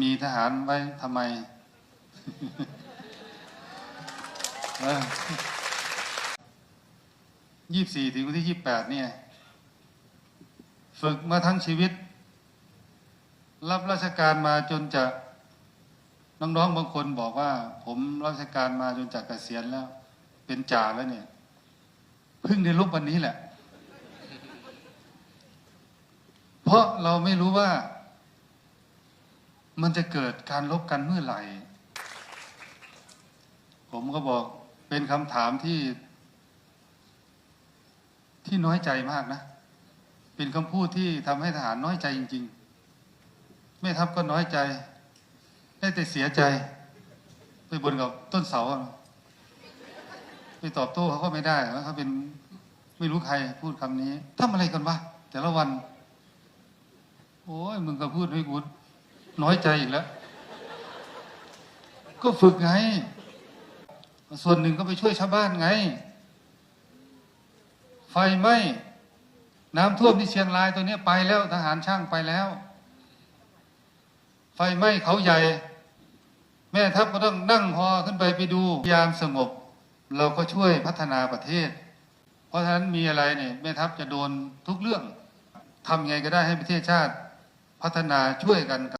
มีทหารไว้ทำไม ยี่สี่ถึงวันที่ยี่แปดเนี่ย ฝึกมาทั้งชีวิต รับราชการมาจนจะน้องๆบางคนบอกว่า ผมรับราชการมาจนจากเกษียณแล้ว เป็นจ่าแล้วเนี่ยเพิ่งได้ลุกวันนี้แหละ เพราะเราไม่รู้ว่า มันจะเกิดการลบกันเมื่อไหร่ ผมก็บอกเป็นคำถามที่ ที่น้อยใจมากนะ เป็นคำพูดที่ทำให้ทหารน้อยใจจริงๆแม่ทัพก็น้อยใจ ได้แต่เสียใจ ไปบนกับต้นเสา ไปตอบโต้เขาก็ไม่ได้เขาเป็นไม่รู้ใครพูดคำนี้ทำอะไรกันวะแต่ละวัน โอ้ยมึงก็พูดให้กู น้อยใจอีกแล้ว ก็ฝึกไง ส่วนหนึ่งก็ไปช่วยชาวบ้านไง ไฟไหม้น้ำท่วมที่เชียงรายตัวนี้ไปแล้ว ทหารช่างไปแล้ว ไฟไหม้เขาใหญ่ แม่ทัพก็ต้องนั่งฮอขึ้นไปไปดูยามสงบ เราก็ช่วยพัฒนาประเทศ เพราะฉะนั้นมีอะไรเนี่ยแม่ทัพจะโดนทุกเรื่องทำไงก็ได้ให้ประเทศชาติพัฒนาช่วยกัน